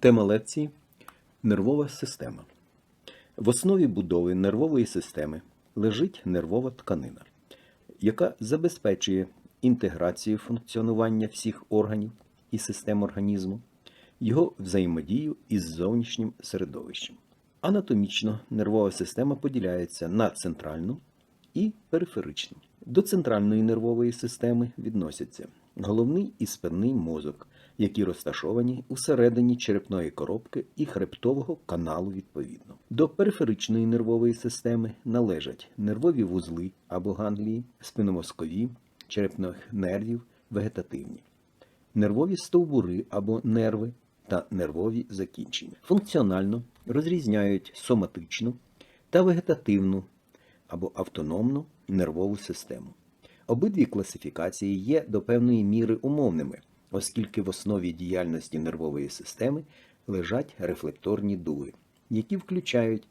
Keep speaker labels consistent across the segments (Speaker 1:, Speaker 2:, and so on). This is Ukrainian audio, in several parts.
Speaker 1: Тема лекції нервова система. В основі будови нервової системи лежить нервова тканина, яка забезпечує інтеграцію функціонування всіх органів і систем організму, його взаємодію із зовнішнім середовищем. Анатомічно нервова система поділяється на центральну і периферичну. До центральної нервової системи відносяться головний і спинний мозок, які розташовані усередині черепної коробки і хребтового каналу відповідно. До периферичної нервової системи належать нервові вузли або ганглії, спинномозкові, черепних нервів, вегетативні, нервові стовбури або нерви та нервові закінчення. Функціонально розрізняють соматичну та вегетативну або автономну нервову систему. Обидві класифікації є до певної міри умовними, оскільки в основі діяльності нервової системи лежать рефлекторні дуги, які включають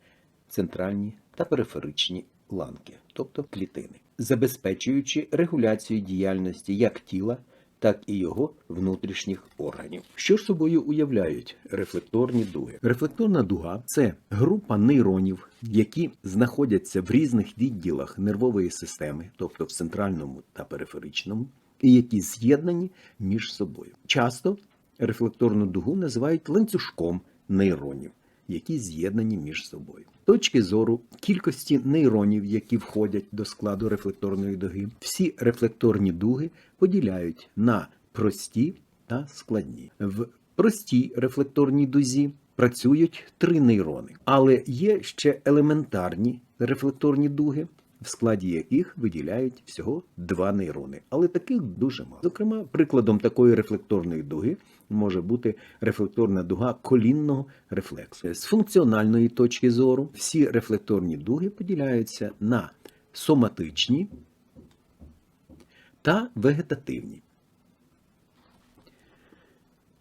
Speaker 1: центральні та периферичні ланки, тобто клітини, забезпечуючи регуляцію діяльності як тіла, так і його внутрішніх органів. Що ж собою уявляють рефлекторні дуги? Рефлекторна дуга це група нейронів, які знаходяться в різних відділах нервової системи, тобто в центральному та периферичному, і які з'єднані між собою. Часто рефлекторну дугу називають ланцюжком нейронів, які з'єднані між собою. Точки зору кількості нейронів, які входять до складу рефлекторної дуги, всі рефлекторні дуги поділяють на прості та складні. В простій рефлекторній дузі працюють три нейрони, але є ще елементарні рефлекторні дуги, в складі яких виділяють всього два нейрони, але таких дуже мало. Зокрема, прикладом такої рефлекторної дуги може бути рефлекторна дуга колінного рефлексу. З функціональної точки зору всі рефлекторні дуги поділяються на соматичні та вегетативні.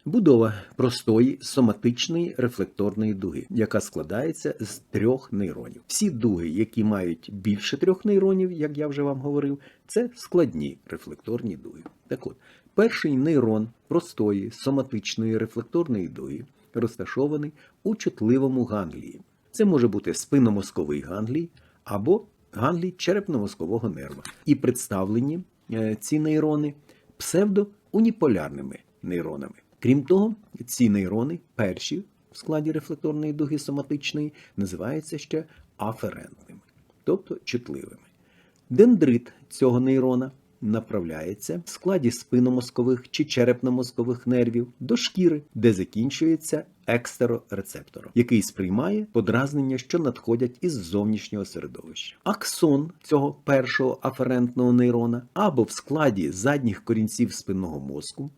Speaker 1: Будова простої соматичної рефлекторної дуги, яка складається з трьох нейронів. Всі дуги, які мають більше трьох нейронів, як я вже вам говорив, це складні рефлекторні дуги. Так от, перший нейрон простої соматичної рефлекторної дуги розташований у чутливому ганглії. Це може бути спинномозковий ганглій або ганглій черепно-мозкового нерва. І представлені е, ці нейрони псевдоуніполярними нейронами. Крім того, ці нейрони, перші в складі рефлекторної дуги соматичної, називаються ще аферентними, тобто чутливими. Дендрит цього нейрона направляється в складі спинномозкових чи черепно-мозкових нервів до шкіри, де закінчується екстерорецептором, який сприймає подразнення, що надходять із зовнішнього середовища. Аксон цього першого аферентного нейрона або в складі задніх корінців спинного мозку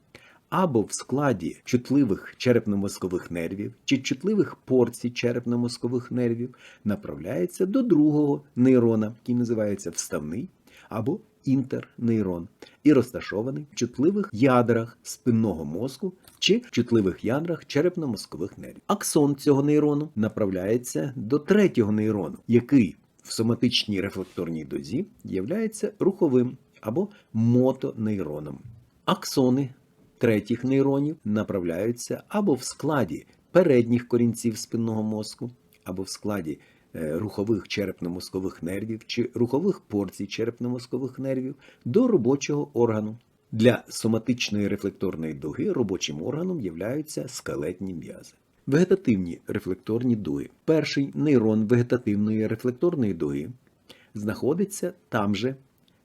Speaker 1: або в складі чутливих черепно-мозкових нервів чи чутливих порцій черепно-мозкових нервів направляється до другого нейрона, який називається вставний або інтернейрон, і розташований в чутливих ядрах спинного мозку чи в чутливих ядрах черепно-мозкових нервів. Аксон цього нейрону направляється до третього нейрону, який в соматичній рефлекторній дозі являється руховим або мотонейроном. Аксони третіх нейронів направляються або в складі передніх корінців спинного мозку, або в складі е, рухових черепно-мозкових нервів чи рухових порцій черепно-мозкових нервів до робочого органу. Для соматичної рефлекторної дуги робочим органом являються скелетні м'язи. Вегетативні рефлекторні дуги. Перший нейрон вегетативної рефлекторної дуги знаходиться там же,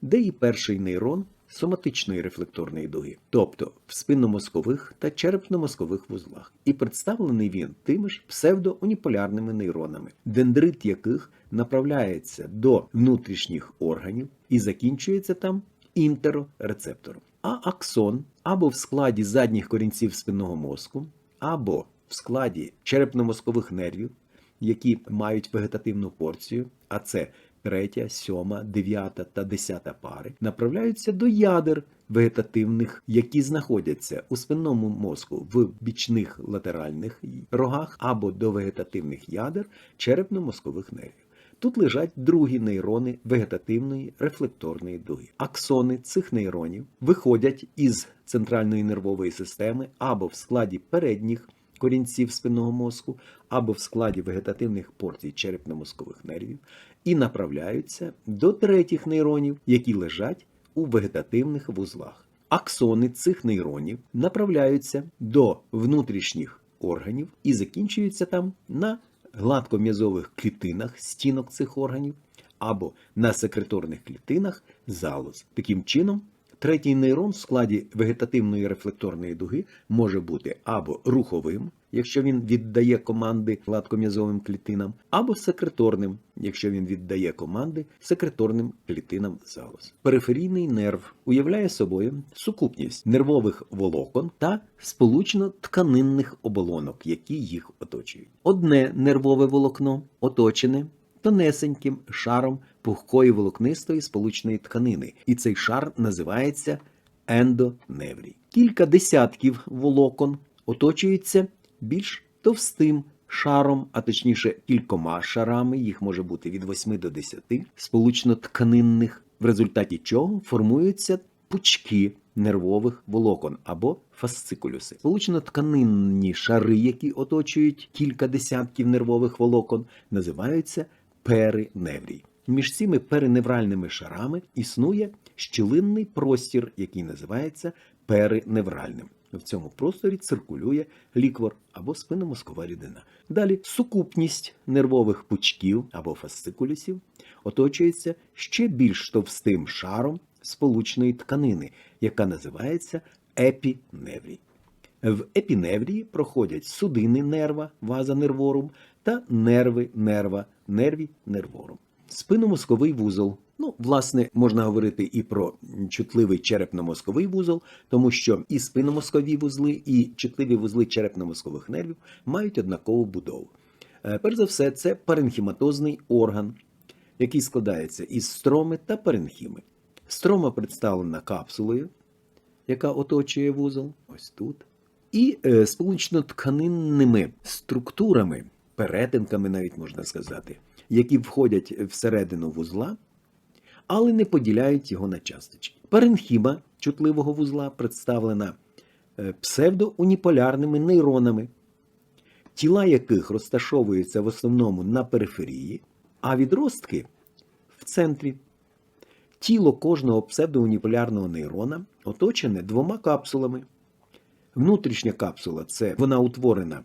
Speaker 1: де і перший нейрон соматичної рефлекторної дуги, тобто в спинномозкових та черепно-мозкових вузлах, і представлений він тими ж псевдоуніполярними нейронами, дендрит яких направляється до внутрішніх органів і закінчується там інтерорецептором. А аксон або в складі задніх корінців спинного мозку, або в складі черепно-мозкових нервів, які мають вегетативну порцію, а це третя, сьома, дев'ята та десята пари направляються до ядер вегетативних, які знаходяться у спинному мозку в бічних латеральних рогах або до вегетативних ядер черепно-мозкових нервів. Тут лежать другі нейрони вегетативної рефлекторної дуги. Аксони цих нейронів виходять із центральної нервової системи або в складі передніх корінців спинного мозку або в складі вегетативних порцій черепно-мозкових нервів і направляються до третіх нейронів, які лежать у вегетативних вузлах. Аксони цих нейронів направляються до внутрішніх органів і закінчуються там на гладком'язових клітинах стінок цих органів або на секреторних клітинах залоз. Таким чином, третій нейрон в складі вегетативної рефлекторної дуги може бути або руховим, якщо він віддає команди гладком'язовим клітинам, або секреторним, якщо він віддає команди секреторним клітинам залоз. Периферійний нерв уявляє собою сукупність нервових волокон та сполучно-тканинних оболонок, які їх оточують. Одне нервове волокно оточене тонесеньким шаром пухкої волокнистої сполучної тканини, і цей шар називається ендоневрій. Кілька десятків волокон оточуються більш товстим шаром, а точніше кількома шарами, їх може бути від 8 до 10, сполучно-тканинних, в результаті чого формуються пучки нервових волокон або фасцикулюси. Сполучно-тканинні шари, які оточують кілька десятків нервових волокон, називаються периневрій. Між цими периневральними шарами існує щілинний простір, який називається периневральним. В цьому просторі циркулює ліквор або спинномозкова рідина. Далі сукупність нервових пучків або фасцикулюсів оточується ще більш товстим шаром сполучної тканини, яка називається епіневрій. В епіневрії проходять судини нерва, ваза нерворум та нерви нерва, нерві нерворум. Спинномозковий вузол. Ну, власне, можна говорити і про чутливий черепно-мозковий вузол, тому що і спинномозкові вузли, і чутливі вузли черепно-мозкових нервів мають однакову будову. Е, Перш за все, це паренхіматозний орган, який складається із строми та паренхіми. Строма представлена капсулою, яка оточує вузол, ось тут, і е, сполучно-тканинними структурами, перетинками, навіть можна сказати, які входять всередину вузла, але не поділяють його на часточки. Паренхіма чутливого вузла представлена е, псевдоуніполярними нейронами, тіла яких розташовуються в основному на периферії, а відростки в центрі. Тіло кожного псевдоуніполярного нейрона оточене двома капсулами. Внутрішня капсула це вона утворена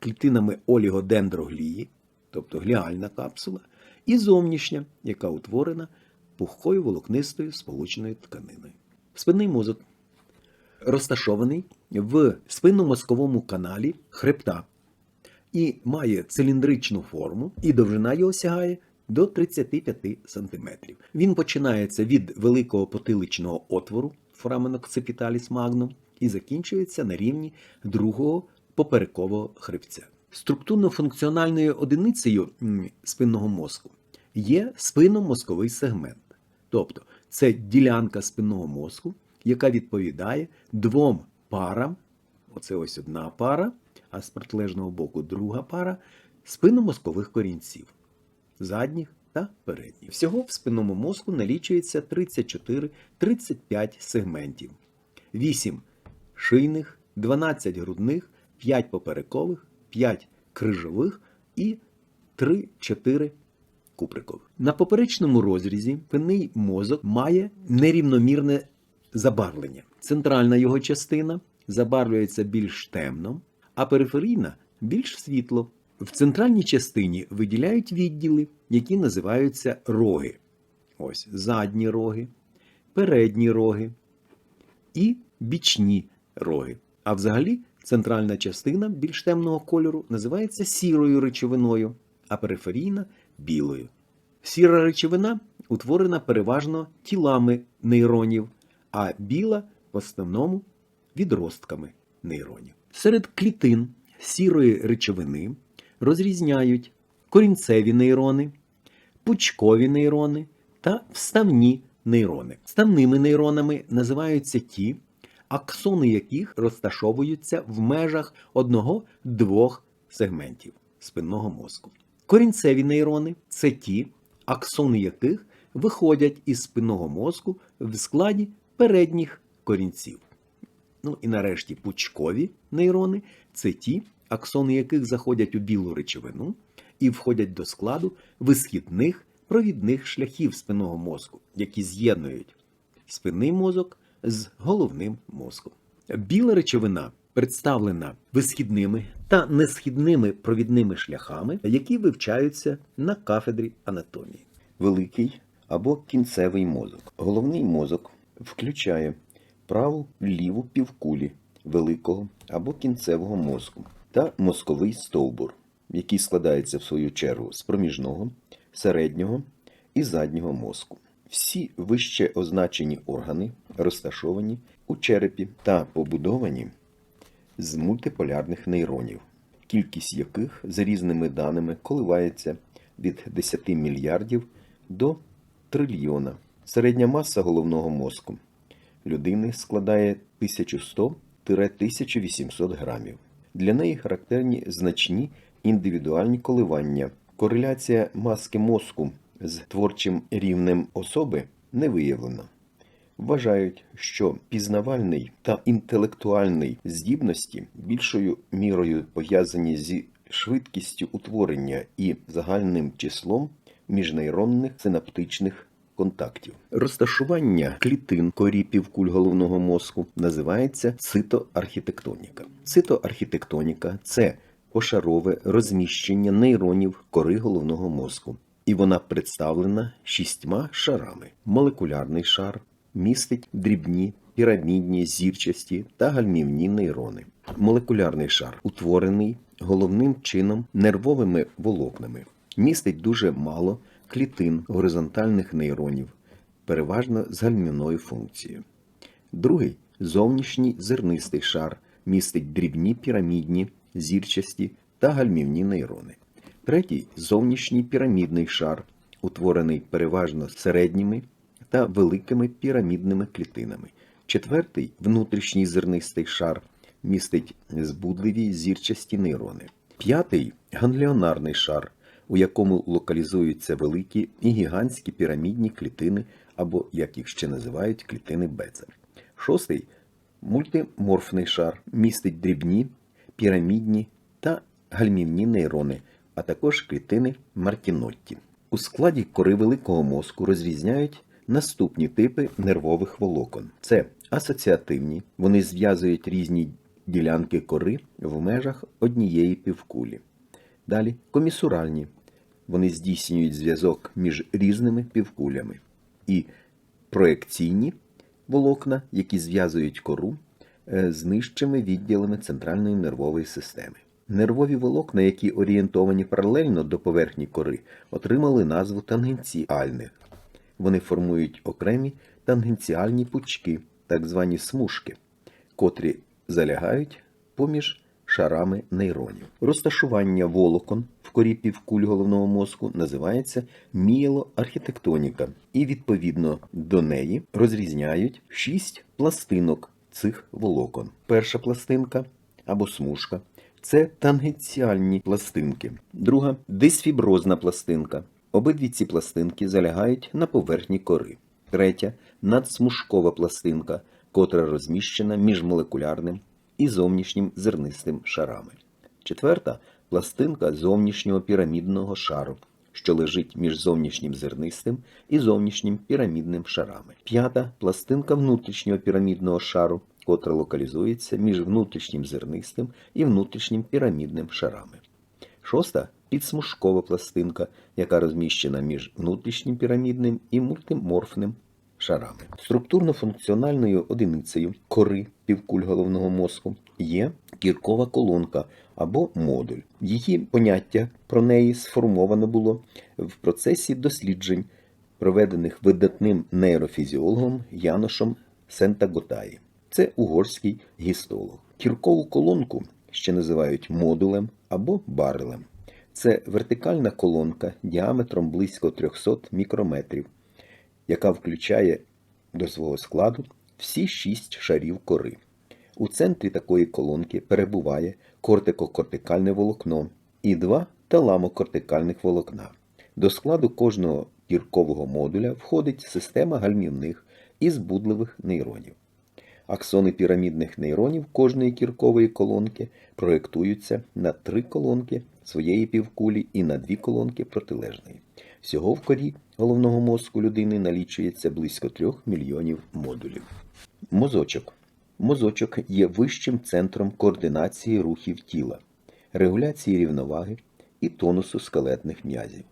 Speaker 1: клітинами олігодендроглії, тобто гліальна капсула, і зовнішня, яка утворена пухкою волокнистою сполучною тканиною. Спинний мозок розташований в спинномозковому каналі хребта і має циліндричну форму, і довжина його сягає до 35 см. Він починається від великого потиличного отвору foramen occipitalis magnum і закінчується на рівні другого поперекового хребця. Структурно-функціональною одиницею спинного мозку є спинномозковий сегмент. Тобто це ділянка спинного мозку, яка відповідає двом парам, оце ось одна пара, а з протилежного боку друга пара спинномозкових корінців задніх та передніх. Всього в спинному мозку налічується 34-35 сегментів, 8 шийних, 12 грудних, 5 поперекових, 5 крижових і 3-4 куприкових. На поперечному розрізі спинний мозок має нерівномірне забарвлення. Центральна його частина забарвлюється більш темно, а периферійна більш світло. В центральній частині виділяють відділи, які називаються роги. Ось задні роги, передні роги і бічні роги. А взагалі центральна частина більш темного кольору називається сірою речовиною, а периферійна білою. Сіра речовина утворена переважно тілами нейронів, а біла в основному відростками нейронів. Серед клітин сірої речовини розрізняють корінцеві нейрони, пучкові нейрони та вставні нейрони. Вставними нейронами називаються ті, аксони яких розташовуються в межах одного-двох сегментів спинного мозку. Корінцеві нейрони це ті, аксони яких виходять із спинного мозку в складі передніх корінців. Ну і нарешті пучкові нейрони це ті, аксони яких заходять у білу речовину і входять до складу висхідних провідних шляхів спинного мозку, які з'єднують спинний мозок з головним мозком. Біла речовина представлена висхідними та несхідними провідними шляхами, які вивчаються на кафедрі анатомії. Великий або кінцевий мозок. Головний мозок включає праву ліву півкулі великого або кінцевого мозку та мозковий стовбур, який складається в свою чергу з проміжного, середнього і заднього мозку. Всі вище означені органи розташовані у черепі та побудовані з мультиполярних нейронів, кількість яких за різними даними коливається від 10 мільярдів до трильйона. Середня маса головного мозку людини складає 1100-1800 грамів. Для неї характерні значні індивідуальні коливання. Кореляція маски мозку з творчим рівнем особи не виявлена. Вважають, що пізнавальний та інтелектуальний здібності більшою мірою пов'язані зі швидкістю утворення і загальним числом міжнейронних синаптичних контактів. Розташування клітин корі півкуль головного мозку називається цитоархітектоніка. Цитоархітектоніка це пошарове розміщення нейронів кори головного мозку, і вона представлена шістьма шарами. Молекулярний шар містить дрібні, пірамідні, зірчасті та гальмівні нейрони. Молекулярний шар утворений головним чином нервовими волокнами, містить дуже мало клітин горизонтальних нейронів, переважно з гальмівною функцією. Другий зовнішній зернистий шар містить дрібні пірамідні, зірчасті та гальмівні нейрони. Третій зовнішній пірамідний шар, утворений переважно середніми та великими пірамідними клітинами. Четвертий внутрішній зернистий шар містить збудливі зірчасті нейрони. П'ятий гангліонарний шар, у якому локалізуються великі і гігантські пірамідні клітини, або, як їх ще називають, клітини Бецер. Шостий мультиморфний шар містить дрібні, пірамідні та гальмівні нейрони, а також клітини Мартінотті. У складі кори великого мозку розрізняють наступні типи нервових волокон: це асоціативні, вони зв'язують різні ділянки кори в межах однієї півкулі. Далі комісуральні. Вони здійснюють зв'язок між різними півкулями. І проекційні волокна, які зв'язують кору е, з нижчими відділами центральної нервової системи. Нервові волокна, які орієнтовані паралельно до поверхні кори, отримали назву тангенціальних. Вони формують окремі тангенціальні пучки, так звані смужки, котрі залягають поміж шарами нейронів. Розташування волокон в корі півкуль головного мозку називається мієлоархітектоніка, і відповідно до неї розрізняють шість пластинок цих волокон. Перша пластинка або смужка це тангенціальні пластинки, друга дисфіброзна пластинка. Обидві ці пластинки залягають на поверхні кори. Третя надсмужкова пластинка, котра розміщена між молекулярним і зовнішнім зернистим шарами. Четверта пластинка зовнішнього пірамідного шару, що лежить між зовнішнім зернистим і зовнішнім пірамідним шарами. П'ята пластинка внутрішнього пірамідного шару, котра локалізується між внутрішнім зернистим і внутрішнім пірамідним шарами. Шоста підсмужкова пластинка, яка розміщена між внутрішнім пірамідним і мультиморфним шарами. Структурно-функціональною одиницею кори півкуль головного мозку є кіркова колонка або модуль. Її поняття про неї сформовано було в процесі досліджень, проведених видатним нейрофізіологом Яношем Сентаготаї. Це угорський гістолог. Кіркову колонку ще називають модулем або барелем. Це вертикальна колонка діаметром близько 300 мікрометрів, яка включає до свого складу всі шість шарів кори. У центрі такої колонки перебуває кортикокортикальне волокно і два таламокортикальних волокна. До складу кожного кіркового модуля входить система гальмівних і збудливих нейронів. Аксони пірамідних нейронів кожної кіркової колонки проєктуються на три колонки своєї півкулі і на дві колонки протилежної. Всього в корі головного мозку людини налічується близько 3 мільйонів модулів. Мозочок. Мозочок є вищим центром координації рухів тіла, регуляції рівноваги і тонусу скелетних м'язів.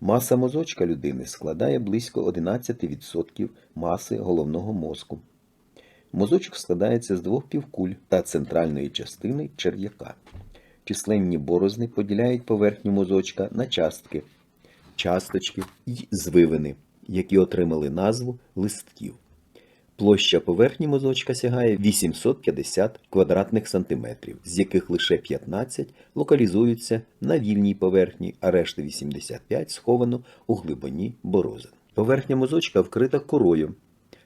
Speaker 1: Маса мозочка людини складає близько 11% маси головного мозку. Мозочок складається з двох півкуль та центральної частини черв'яка. Численні борозни поділяють поверхню мозочка на частки, часточки й звивини, які отримали назву листків. Площа поверхні мозочка сягає 850 квадратних сантиметрів, з яких лише 15 локалізуються на вільній поверхні, а решта 85 сховано у глибині борозин. Поверхня мозочка вкрита корою.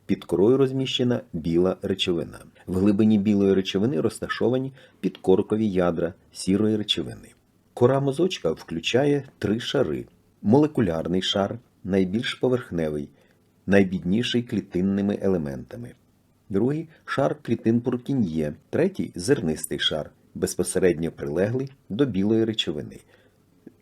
Speaker 1: Під корою розміщена біла речовина. В глибині білої речовини розташовані підкоркові ядра сірої речовини. Кора мозочка включає три шари: молекулярний шар, найбільш поверхневий, найбідніший клітинними елементами. Другий шар клітин Пуркін'є, третій зернистий шар, безпосередньо прилеглий до білої речовини.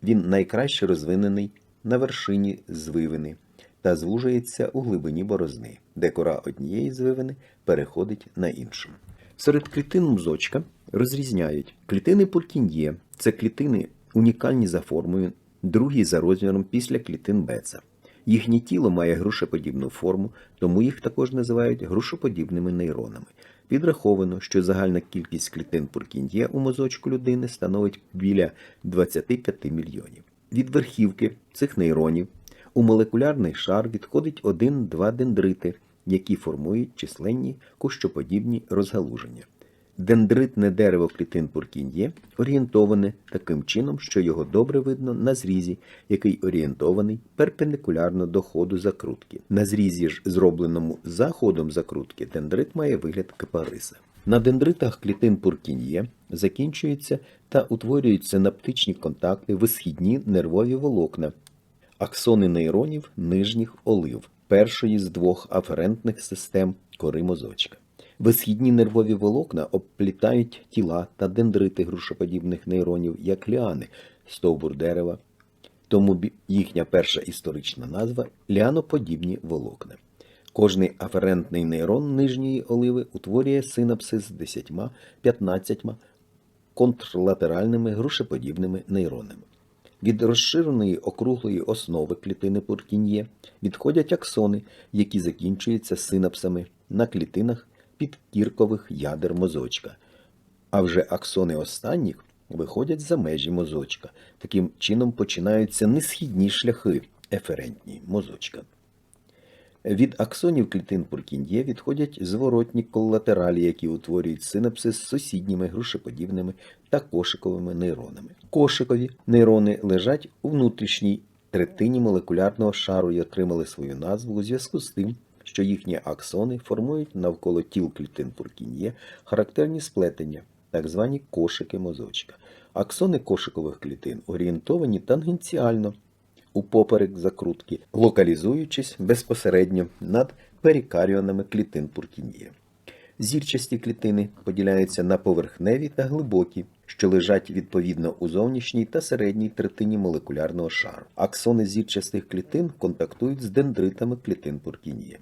Speaker 1: Він найкраще розвинений на вершині звивини та звужується у глибині борозни, де кора однієї звивини переходить на іншу. Серед клітин мозочка розрізняють клітини Пуркін'є – це клітини унікальні за формою, другі за розміром після клітин Беца. Їхнє тіло має грушеподібну форму, тому їх також називають грушоподібними нейронами. Підраховано, що загальна кількість клітин Пуркін'є у мозочку людини становить біля 25 мільйонів. Від верхівки цих нейронів у молекулярний шар відходить один-два дендрити, які формують численні кущоподібні розгалуження. Дендритне дерево клітин Пуркін'є орієнтоване таким чином, що його добре видно на зрізі, який орієнтований перпендикулярно до ходу закрутки. На зрізі ж, зробленому за ходом закрутки, дендрит має вигляд кипариса. На дендритах клітин Пуркін'є закінчуються та утворюють синаптичні контакти висхідні нервові волокна, аксони нейронів нижніх олив, першої з двох аферентних систем кори мозочка. Висхідні нервові волокна обплітають тіла та дендрити грушоподібних нейронів як ліани, стовбур дерева, тому їхня перша історична назва ліаноподібні волокна. Кожний аферентний нейрон нижньої оливи утворює синапси з 10-15 контрлатеральними грушеподібними нейронами. Від розширеної округлої основи клітини Пуркін'є відходять аксони, які закінчуються синапсами на клітинах підкіркових ядер мозочка. А вже аксони останніх виходять за межі мозочка. Таким чином починаються несхідні шляхи еферентні мозочка. Від аксонів клітин Пуркін'є відходять зворотні колатералі, які утворюють синапси з сусідніми грушеподібними та кошиковими нейронами. Кошикові нейрони лежать у внутрішній третині молекулярного шару і отримали свою назву у зв'язку з тим, що їхні аксони формують навколо тіл клітин Пуркін'є характерні сплетення, так звані кошики мозочка. Аксони кошикових клітин орієнтовані тангенціально упоперек закрутки, локалізуючись безпосередньо над перикаріонами клітин Пуркін'є. Зірчасті клітини поділяються на поверхневі та глибокі, що лежать відповідно у зовнішній та середній третині молекулярного шару. Аксони зірчастих клітин контактують з дендритами клітин Пуркін'є.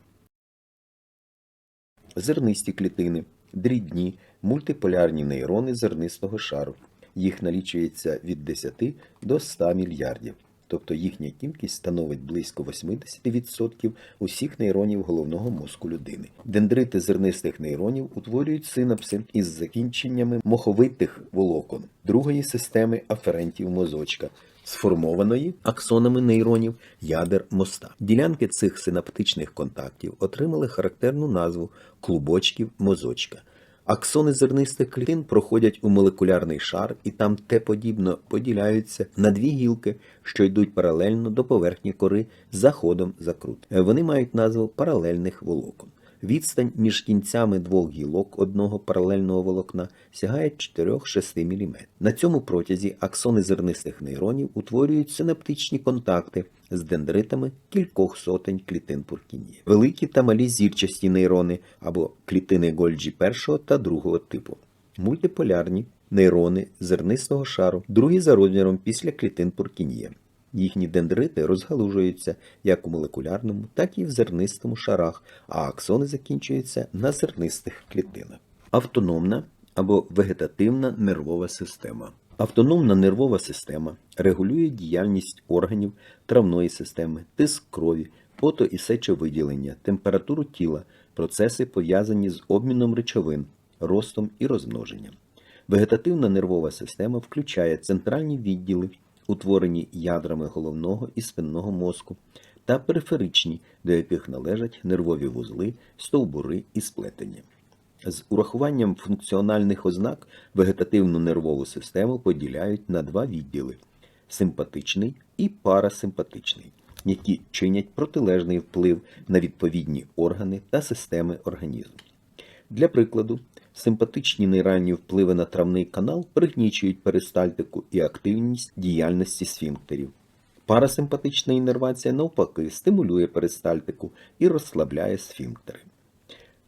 Speaker 1: Зернисті клітини, дрібні, мультиполярні нейрони зернистого шару. Їх налічується від 10 до 100 мільярдів, тобто їхня кількість становить близько 80% усіх нейронів головного мозку людини. Дендрити зернистих нейронів утворюють синапси із закінченнями моховитих волокон другої системи аферентів мозочка, сформованої аксонами нейронів ядер моста. Ділянки цих синаптичних контактів отримали характерну назву клубочків мозочка. Аксони зернистих клітин проходять у молекулярний шар і там те подібно поділяються на дві гілки, що йдуть паралельно до поверхні кори за ходом закрут. Вони мають назву паралельних волокон. Відстань між кінцями двох гілок одного паралельного волокна сягає 4-6 мм. На цьому протязі аксони зернистих нейронів утворюють синаптичні контакти з дендритами кількох сотень клітин Пуркінії. Великі та малі зірчасті нейрони або клітини Гольджі першого та другого типу. Мультиполярні нейрони зернистого шару, другі за розміром після клітин Пуркінія. Їхні дендрити розгалужуються як у молекулярному, так і в зернистому шарах, а аксони закінчуються на зернистих клітинах. Автономна або вегетативна нервова система. Автономна нервова система регулює діяльність органів травної системи, тиск крові, пото- і сечовиділення, температуру тіла, процеси пов'язані з обміном речовин, ростом і розмноженням. Вегетативна нервова система включає центральні відділи, утворені ядрами головного і спинного мозку, та периферичні, до яких належать нервові вузли, стовбури і сплетення. З урахуванням функціональних ознак вегетативну нервову систему поділяють на два відділи симпатичний і парасимпатичний, які чинять протилежний вплив на відповідні органи та системи організму. Для прикладу, симпатичні нейральні впливи на травний канал пригнічують перистальтику і активність діяльності сфінктерів. Парасимпатична інервація, навпаки, стимулює перистальтику і розслабляє сфінктери.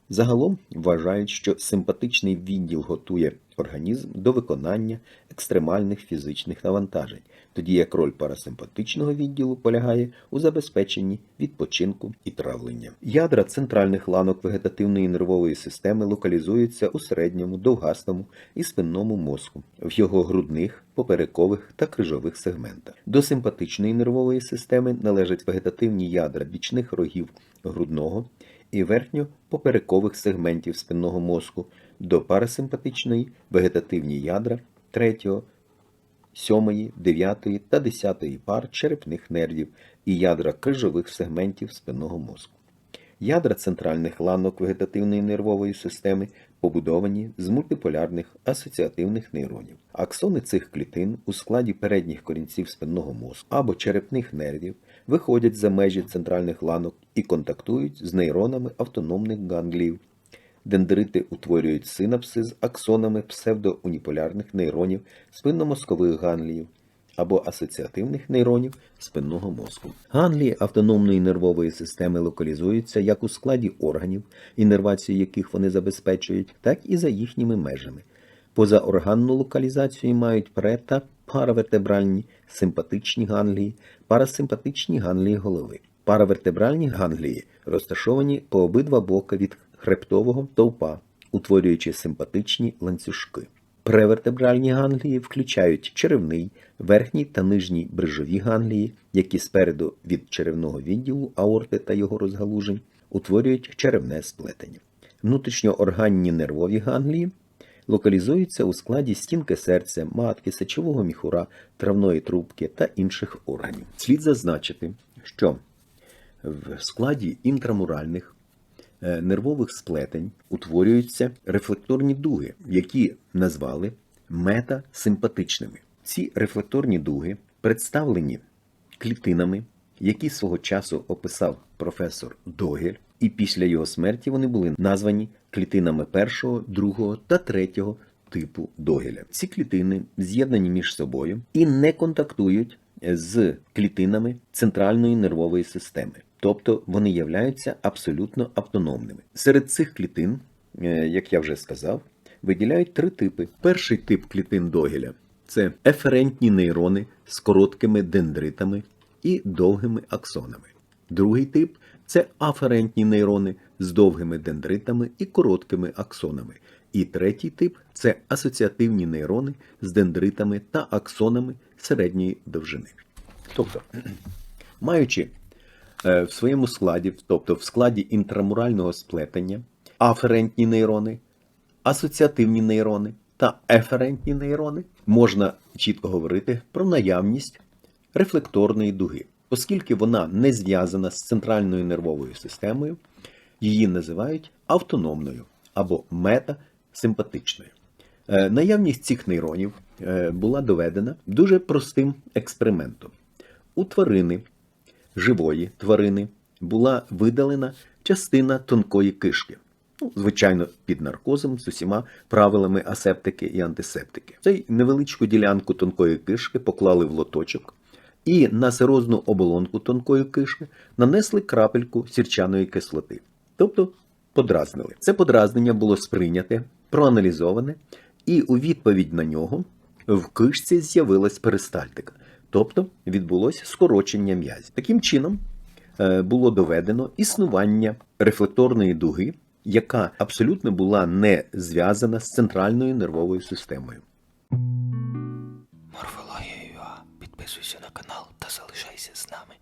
Speaker 1: Загалом вважають, що симпатичний відділ готує організм до виконання екстремальних фізичних навантажень, тоді як роль парасимпатичного відділу полягає у забезпеченні відпочинку і травлення. Ядра центральних ланок вегетативної нервової системи локалізуються у середньому, довгасному і спинному мозку, в його грудних, поперекових та крижових сегментах. До симпатичної нервової системи належать вегетативні ядра бічних рогів грудного і верхньо-поперекових сегментів спинного мозку, до парасимпатичної вегетативні ядра 3, 7, 9 та 10 пар черепних нервів і ядра крижових сегментів спинного мозку. Ядра центральних ланок вегетативної нервової системи побудовані з мультиполярних асоціативних нейронів. Аксони цих клітин у складі передніх корінців спинного мозку або черепних нервів виходять за межі центральних ланок і контактують з нейронами автономних ганглів. Дендрити утворюють синапси з аксонами псевдоуніполярних нейронів спинномозкових гангліїв або асоціативних нейронів спинного мозку. Ганглії автономної нервової системи локалізуються як у складі органів, іннервацію яких вони забезпечують, так і за їхніми межами. Позаорганну локалізацію мають пре та паравертебральні симпатичні ганглії, парасимпатичні ганглії голови. Паравертебральні ганглії розташовані по обидва боки від хребтового стовпа, утворюючи симпатичні ланцюжки. Превертебральні ганглії включають черевний, верхній та нижній брижові ганглії, які спереду від черевного відділу аорти та його розгалужень утворюють черевне сплетення. Внутрішньоорганні нервові ганглії локалізуються у складі стінки серця, матки, сечового міхура, травної трубки та інших органів. Слід зазначити, що в складі інтрамуральних нервових сплетень утворюються рефлекторні дуги, які назвали метасимпатичними. Ці рефлекторні дуги представлені клітинами, які свого часу описав професор Догель, і після його смерті вони були названі клітинами першого, другого та третього типу Догеля. Ці клітини з'єднані між собою і не контактують з клітинами центральної нервової системи, тобто вони являються абсолютно автономними. Серед цих клітин, е, як я вже сказав, виділяють три типи. Перший тип клітин Догеля це еферентні нейрони з короткими дендритами і довгими аксонами. Другий тип це аферентні нейрони з довгими дендритами і короткими аксонами. І третій тип це асоціативні нейрони з дендритами та аксонами середньої довжини. Тобто, маючи в своєму складі, тобто в складі інтрамурального сплетення, аферентні нейрони, асоціативні нейрони та еферентні нейрони, можна чітко говорити про наявність рефлекторної дуги. Оскільки вона не зв'язана з центральною нервовою системою, її називають автономною або метасимпатичною. Е, Наявність цих нейронів е, була доведена дуже простим експериментом. У тварини, живої тварини, була видалена частина тонкої кишки. Ну, звичайно, під наркозом з усіма правилами асептики і антисептики. Цей невеличку ділянку тонкої кишки поклали в лоточок і на серозну оболонку тонкої кишки нанесли крапельку сірчаної кислоти, тобто подразнили. Це подразнення було сприйняте, проаналізоване, і у відповідь на нього в кишці з'явилась перистальтика, тобто відбулося скорочення м'язів. Таким чином е, було доведено існування рефлекторної дуги, яка абсолютно була не зв'язана з центральною нервовою системою.
Speaker 2: Морфологія Підписуйся на канал та залишайся з нами.